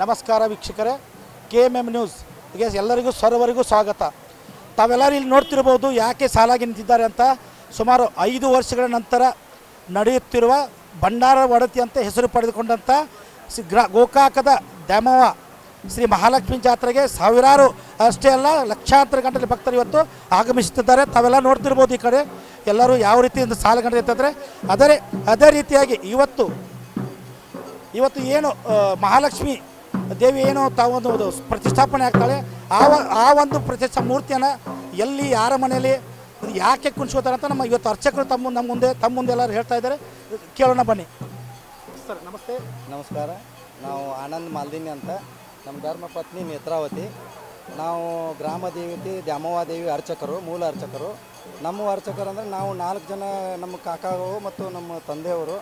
ನಮಸ್ಕಾರ ವೀಕ್ಷಕರೇ. K M M ನ್ಯೂಸ್ಗೆ ಎಲ್ಲರಿಗೂ, ಸರ್ವರಿಗೂ ಸ್ವಾಗತ. ತಾವೆಲ್ಲರೂ ಇಲ್ಲಿ ನೋಡ್ತಿರ್ಬೋದು ಯಾಕೆ ಸಾಲಾಗಿ ನಿಂತಿದ್ದಾರೆ ಅಂತ. ಸುಮಾರು ಐದು ವರ್ಷಗಳ ನಂತರ ನಡೆಯುತ್ತಿರುವ ಭಂಡಾರ ಒಡತಿ ಅಂತ ಹೆಸರು ಪಡೆದುಕೊಂಡಂಥ ಶ್ರೀ ಗ್ರಾ ಗೋಕಾಕದ ದ್ಯಾಮವ್ವ ಶ್ರೀ ಮಹಾಲಕ್ಷ್ಮಿ ಜಾತ್ರೆಗೆ ಸಾವಿರಾರು, ಅಷ್ಟೇ ಅಲ್ಲ, ಲಕ್ಷಾಂತರ ಗಂಟಲೆ ಭಕ್ತರು ಇವತ್ತು ಆಗಮಿಸುತ್ತಿದ್ದಾರೆ. ತಾವೆಲ್ಲ ನೋಡ್ತಿರ್ಬೋದು ಈ ಕಡೆ. ಎಲ್ಲರೂ ಯಾವ ರೀತಿಯಿಂದ ಸಾಲುಗಂಟೆ ಅಂತಂದರೆ ಅದೇ ಅದೇ ರೀತಿಯಾಗಿ ಇವತ್ತು ಇವತ್ತು ಏನು ಮಹಾಲಕ್ಷ್ಮಿ ದೇವಿ ಏನು ಒಂದು ಪ್ರತಿಷ್ಠಾಪನೆ ಆಗ್ತಾಳೆ. ಆ ಆ ಒಂದು ಪ್ರತಿಷ್ಠಾ ಮೂರ್ತಿಯನ್ನು ಎಲ್ಲಿ, ಯಾರ ಮನೆಯಲ್ಲಿ ಯಾಕೆ ಕುಣಿಸ್ಕೋತಾರೆ ಅಂತ ನಮ್ಮ ಇವತ್ತು ಅರ್ಚಕರು ತಮ್ಮ ನಮ್ಮ ಮುಂದೆ, ತಮ್ಮ ಮುಂದೆ ಎಲ್ಲರೂ ಹೇಳ್ತಾ ಇದ್ದಾರೆ. ಕೇಳೋಣ ಬನ್ನಿ. ಸರ್, ನಮಸ್ತೆ. ನಮಸ್ಕಾರ. ನಾವು ಆನಂದ್ ಮಾಲ್ದಿನಿ ಅಂತ. ನಮ್ಮ ಧರ್ಮ ಪತ್ನಿ ನೇತ್ರಾವತಿ. ನಾವು ಗ್ರಾಮ ದೇವತೆ, ದ್ಯಾಮವ್ವ ದೇವಿ ಅರ್ಚಕರು, ಮೂಲ ಅರ್ಚಕರು. ನಮ್ಮ ಅರ್ಚಕರು ಅಂದರೆ ನಾವು ನಾಲ್ಕು ಜನ ನಮ್ಮ ಕಾಕಾಗಳು ಮತ್ತು ನಮ್ಮ ತಂದೆಯವರು.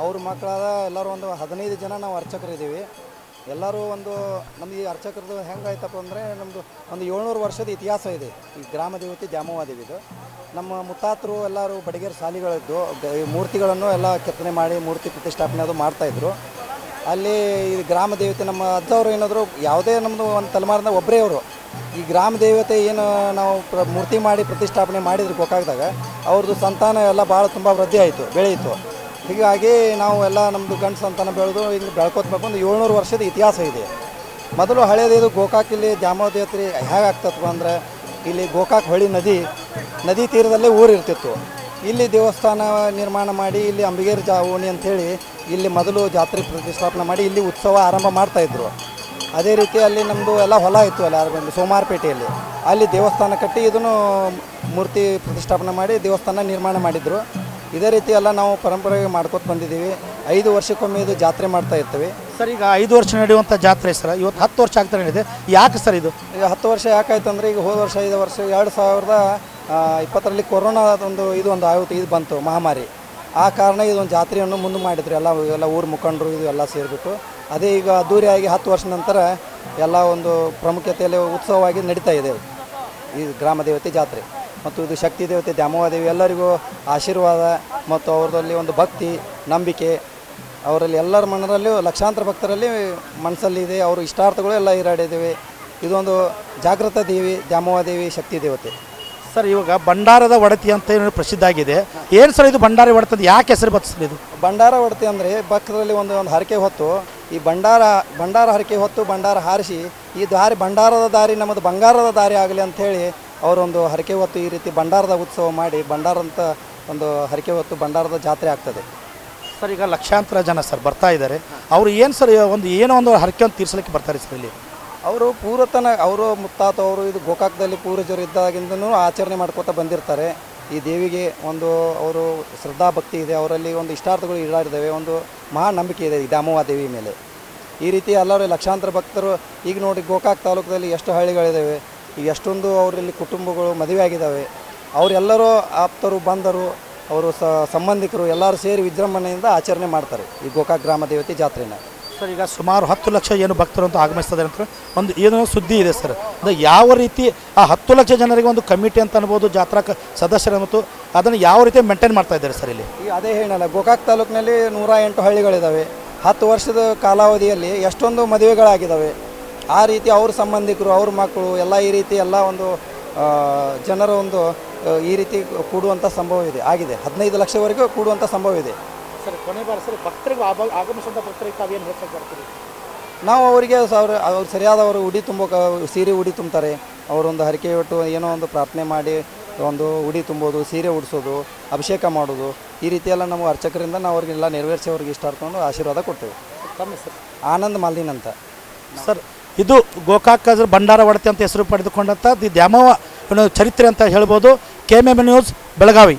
ಅವ್ರ ಮಕ್ಕಳಾದ ಎಲ್ಲರೂ ಒಂದು ಹದಿನೈದು ಜನ ನಾವು ಅರ್ಚಕರಿದ್ದೀವಿ. ಎಲ್ಲರೂ ಒಂದು ನಮ್ಮ ಈ ಅರ್ಚಕರದು ಹೆಂಗಾಯ್ತಪ್ಪ ಅಂದರೆ ನಮ್ಮದು ಒಂದು ಏಳ್ನೂರು ವರ್ಷದ ಇತಿಹಾಸ ಇದೆ. ಈ ಗ್ರಾಮ ದೇವತೆ ದೇವಿದು. ನಮ್ಮ ಮುತ್ತಾತರು ಎಲ್ಲರೂ ಬಡಿಗೆರ ಶಾಲಿಗಳಿದ್ದು ಈ ಮೂರ್ತಿಗಳನ್ನು ಎಲ್ಲ ಕೆತ್ತನೆ ಮಾಡಿ, ಮೂರ್ತಿ ಪ್ರತಿಷ್ಠಾಪನೆ ಅದು ಮಾಡ್ತಾಯಿದ್ರು ಅಲ್ಲಿ ಈ ಗ್ರಾಮ ದೇವತೆ ನಮ್ಮ ಅಜ್ಜವರು ಏನಾದರೂ ಯಾವುದೇ ನಮ್ಮದು ಒಂದು ತಲೆಮಾರಿನ ಒಬ್ಬರೇ ಅವರು ಈ ಗ್ರಾಮ ದೇವತೆ ಏನು ನಾವು ಪ್ರ ಮೂರ್ತಿ ಮಾಡಿ ಪ್ರತಿಷ್ಠಾಪನೆ ಮಾಡಿದ್ರು ಗೋಕಾಕದಾಗ, ಅವ್ರದ್ದು ಸಂತಾನ ಎಲ್ಲ ಭಾಳ ತುಂಬ ವೃದ್ಧಿ ಆಯಿತು, ಬೆಳೆಯಿತು. ಹೀಗಾಗಿ ನಾವು ಎಲ್ಲ ನಮ್ಮದು ಗಂಡು ಸಂತಾನ ಬೆಳೆದು ಹಿಂಗೆ ಬೆಳ್ಕೊತ ಒಂದು ಏಳ್ನೂರು ವರ್ಷದ ಇತಿಹಾಸ ಇದೆ. ಮೊದಲು ಹಳೇದು ಇದು ಗೋಕಾಕ್ ಇಲ್ಲಿ ದ್ಯಾಮೋದೇತ್ರಿ ದೇವತೆ ಹೇಗೆ ಆಗ್ತತ್ವ ಅಂದರೆ ಇಲ್ಲಿ ಗೋಕಾಕ್ ಹೊಳಿ ನದಿ ನದಿ ತೀರದಲ್ಲೇ ಊರು ಇರ್ತಿತ್ತು ಇಲ್ಲಿ ದೇವಸ್ಥಾನ ನಿರ್ಮಾಣ ಮಾಡಿ, ಇಲ್ಲಿ ಅಂಬಿಗೇರಿ ಜಾ ಓಣಿ ಅಂಥೇಳಿ ಇಲ್ಲಿ ಮೊದಲು ಜಾತ್ರೆ ಪ್ರತಿಷ್ಠಾಪನೆ ಮಾಡಿ ಇಲ್ಲಿ ಉತ್ಸವ ಆರಂಭ ಮಾಡ್ತಾಯಿದ್ರು ಅದೇ ರೀತಿ ಅಲ್ಲಿ ನಮ್ಮದು ಎಲ್ಲ ಹೊಲ ಇತ್ತು ಅಲ್ಲಿ ಯಾರು ಸೋಮಾರಪೇಟೆಯಲ್ಲಿ. ಅಲ್ಲಿ ದೇವಸ್ಥಾನ ಕಟ್ಟಿ ಇದನ್ನು ಮೂರ್ತಿ ಪ್ರತಿಷ್ಠಾಪನೆ ಮಾಡಿ ದೇವಸ್ಥಾನ ನಿರ್ಮಾಣ ಮಾಡಿದರು. ಇದೇ ರೀತಿ ಎಲ್ಲ ನಾವು ಪರಂಪರೆಗೆ ಮಾಡ್ಕೊತ ಬಂದಿದ್ದೀವಿ. ಐದು ವರ್ಷಕ್ಕೊಮ್ಮೆ ಇದು ಜಾತ್ರೆ ಮಾಡ್ತಾ ಇರ್ತೀವಿ. ಸರ್ ಈಗ ಐದು ವರ್ಷ ನಡೆಯುವಂಥ ಜಾತ್ರೆ ಸರ್ ಇವತ್ತು ಹತ್ತು ವರ್ಷ ಆಗ್ತಾ ಇದೆ ಯಾಕೆ ಸರ್ ಇದು? ಈಗ ಹತ್ತು ವರ್ಷ ಯಾಕಾಯ್ತು ಅಂದರೆ ಈಗ ಹೋದ ವರ್ಷ ಐದು ವರ್ಷ ಎರಡು ಸಾವಿರದ ಇಪ್ಪತ್ತರಲ್ಲಿ ಕೊರೋನಾದ ಒಂದು ಇದು ಒಂದು ಆಯಿತು ಇದು ಬಂತು ಮಹಾಮಾರಿ. ಆ ಕಾರಣ ಇದೊಂದು ಜಾತ್ರೆಯನ್ನು ಮುಂದೆ ಮಾಡಿದ್ರು ಎಲ್ಲ ಎಲ್ಲ ಊರು ಮುಖಂಡರು ಇದು ಎಲ್ಲ ಸೇರಿಬಿಟ್ಟು. ಅದೇ ಈಗ ಅದ್ದೂರಿಯಾಗಿ ಹತ್ತು ವರ್ಷ ನಂತರ ಎಲ್ಲ ಒಂದು ಪ್ರಾಮುಖ್ಯತೆಯಲ್ಲಿ ಉತ್ಸವವಾಗಿ ನಡೀತಾ ಇದೆ. ಈ ಗ್ರಾಮ ದೇವತೆ ಜಾತ್ರೆ. ಮತ್ತು ಇದು ಶಕ್ತಿ ದೇವತೆ ದ್ಯಾಮವಾದೇವಿ ಎಲ್ಲರಿಗೂ ಆಶೀರ್ವಾದ ಮತ್ತು ಅವ್ರದಲ್ಲಿ ಒಂದು ಭಕ್ತಿ ನಂಬಿಕೆ ಅವರಲ್ಲಿ ಎಲ್ಲರ ಮನರಲ್ಲೂ ಲಕ್ಷಾಂತರ ಭಕ್ತರಲ್ಲಿ ಮನಸ್ಸಲ್ಲಿ ಇದೆ ಅವರು ಇಷ್ಟಾರ್ಥಗಳು ಎಲ್ಲ ಈಡಾಡಿದ್ದೇವೆ. ಇದೊಂದು ಜಾಗೃತ ದೇವಿ ದ್ಯಾಮವಾದೇವಿ ಶಕ್ತಿ ದೇವತೆ. ಸರ್ ಇವಾಗ ಭಂಡಾರದ ಒಡತಿ ಅಂತ ಏನು ಪ್ರಸಿದ್ಧ ಆಗಿದೆ. ಏನು ಸರ್ ಇದು ಭಂಡಾರ ಒಡತದ ಯಾಕೆ ಹೆಸರು ಬತ್ತು ಸರ್ ಇದು? ಭಂಡಾರ ಒಡತಿ ಅಂದರೆ ಭಕ್ತರಲ್ಲಿ ಒಂದು ಒಂದು ಹರಕೆ ಹೊತ್ತು ಈ ಭಂಡಾರ ಭಂಡಾರ ಹರಕೆ ಹೊತ್ತು ಭಂಡಾರ ಹಾರಿಸಿ ಈ ದಾರಿ ಭಂಡಾರದ ದಾರಿ ನಮ್ಮದು ಬಂಗಾರದ ದಾರಿ ಆಗಲಿ ಅಂಥೇಳಿ ಅವರೊಂದು ಹರಕೆ ಹೊತ್ತು ಈ ರೀತಿ ಭಂಡಾರದ ಉತ್ಸವ ಮಾಡಿ ಭಂಡಾರ ಅಂತ ಒಂದು ಹರಕೆ ಹೊತ್ತು ಭಂಡಾರದ ಜಾತ್ರೆ ಆಗ್ತದೆ. ಸರ್, ಈಗ ಲಕ್ಷಾಂತರ ಜನ ಸರ್ ಬರ್ತಾ ಇದ್ದಾರೆ. ಅವರು ಏನು ಸರ್, ಒಂದು ಏನೋ ಒಂದು ಹರಕೆ ಒಂದು ತೀರ್ಸಲಿಕ್ಕೆ ಬರ್ತಾರೆ ಸರ್ ಇಲ್ಲಿ? ಅವರು ಪೂರ್ವತನ ಅವರು ಮುತ್ತಾತ, ಅವರು ಇದು ಗೋಕಾಕದಲ್ಲಿ ಪೂರ್ವಜರು ಇದ್ದಾಗಿಂದನೂ ಆಚರಣೆ ಮಾಡ್ಕೋತಾ ಬಂದಿರ್ತಾರೆ. ಈ ದೇವಿಗೆ ಒಂದು, ಅವರು ಶ್ರದ್ಧಾ ಭಕ್ತಿ ಇದೆ, ಅವರಲ್ಲಿ ಒಂದು ಇಷ್ಟಾರ್ಥಗಳು ಈಡಾಡಿದ್ದಾವೆ, ಒಂದು ಮಹಾ ನಂಬಿಕೆ ಇದೆ ಈ ದಾಮವ್ವ ದೇವಿ ಮೇಲೆ. ಈ ರೀತಿ ಎಲ್ಲರೂ ಲಕ್ಷಾಂತರ ಭಕ್ತರು ಈಗ ನೋಡಿ ಗೋಕಾಕ್ ತಾಲೂಕದಲ್ಲಿ ಎಷ್ಟು ಹಳ್ಳಿಗಳಿದ್ದಾವೆ. ಈಗ ಎಷ್ಟೊಂದು ಅವರಲ್ಲಿ ಕುಟುಂಬಗಳು ಮದುವೆ ಆಗಿದ್ದಾವೆ. ಅವರೆಲ್ಲರೂ ಆಪ್ತರು ಬಂದರು ಅವರು ಸ ಸಂಬಂಧಿಕರು ಎಲ್ಲರೂ ಸೇರಿ ವಿಜೃಂಭಣೆಯಿಂದ ಆಚರಣೆ ಮಾಡ್ತಾರೆ ಈ ಗೋಕಾಕ್ ಗ್ರಾಮ ದೇವತೆ ಜಾತ್ರೆನ. ಸರ್ ಈಗ ಸುಮಾರು ಹತ್ತು ಲಕ್ಷ ಏನು ಭಕ್ತರು ಅಂತ ಆಗಮಿಸ್ತದೆ ಅಂತ ಒಂದು ಏನೋ ಸುದ್ದಿ ಇದೆ ಸರ್. ಅಂದರೆ ಯಾವ ರೀತಿ ಆ ಹತ್ತು ಲಕ್ಷ ಜನರಿಗೆ ಒಂದು ಕಮಿಟಿ ಅಂತ ಅನ್ಬೋದು ಜಾತ್ರಾ ಕ ಸದಸ್ಯರು ಮತ್ತು ಅದನ್ನು ಯಾವ ರೀತಿ ಮೇಂಟೈನ್ ಮಾಡ್ತಾ ಇದ್ದಾರೆ ಸರ್ ಇಲ್ಲಿ? ಈಗ ಅದೇ ಹೇಳಲ್ಲ ಗೋಕಾಕ್ ತಾಲೂಕಿನಲ್ಲಿ ನೂರ ಎಂಟು ಹಳ್ಳಿಗಳಿದ್ದಾವೆ. ಹತ್ತು ವರ್ಷದ ಕಾಲಾವಧಿಯಲ್ಲಿ ಎಷ್ಟೊಂದು ಮದುವೆಗಳಾಗಿದ್ದಾವೆ. ಆ ರೀತಿ ಅವ್ರ ಸಂಬಂಧಿಕರು ಅವ್ರ ಮಕ್ಕಳು ಎಲ್ಲ ಈ ರೀತಿ ಎಲ್ಲ ಒಂದು ಜನರ ಒಂದು ಈ ರೀತಿ ಕೂಡುವಂಥ ಸಂಭವ ಇದೆ ಆಗಿದೆ. ಹದಿನೈದು ಲಕ್ಷವರೆಗೂ ಕೂಡುವಂಥ ಸಂಭವ ಇದೆ ಸರ್ ಕೊನೆ ಬಾರಿ. ಸರ್ ಭಕ್ತರಿಗೆ ಆಗಮಿಸುವಂಥ ಭಕ್ತರಿಗೆ ತಾವೇನು ಹೇಳ್ತಾ ಬರ್ತೀವಿ ನಾವು ಅವರಿಗೆ ಅವ್ರ ಅವ್ರು ಸರಿಯಾದ ಅವರು ಉಡಿ ತುಂಬೋಕೆ ಸೀರೆ ಉಡಿ ತುಂಬ್ತಾರೆ. ಅವರೊಂದು ಹರಕೆ ಇಟ್ಟು ಏನೋ ಒಂದು ಪ್ರಾರ್ಥನೆ ಮಾಡಿ ಒಂದು ಉಡಿ ತುಂಬೋದು ಸೀರೆ ಉಡಿಸೋದು ಅಭಿಷೇಕ ಮಾಡೋದು ಈ ರೀತಿ ನಮ್ಮ ನಾವು ಅರ್ಚಕರಿಂದ ನಾವು ಅವ್ರಿಗೆಲ್ಲ ನೆರವೇರಿಸಿ ಅವ್ರಿಗೆ ಇಷ್ಟ ಆಶೀರ್ವಾದ ಕೊಡ್ತೇವೆ. ಆನಂದ್ ಮಾಲಿನ್ ಅಂತ ಸರ್ ಇದು ಗೋಕಾಕ ಭಂಡಾರ ಒಡತೆ ಅಂತ ಹೆಸರು ಪಡೆದುಕೊಂಡಂಥ ದಿ ದ್ಯಾಮವ್ವ ಚರಿತ್ರೆ ಅಂತ ಹೇಳ್ಬೋದು. K M M news, Belagavi.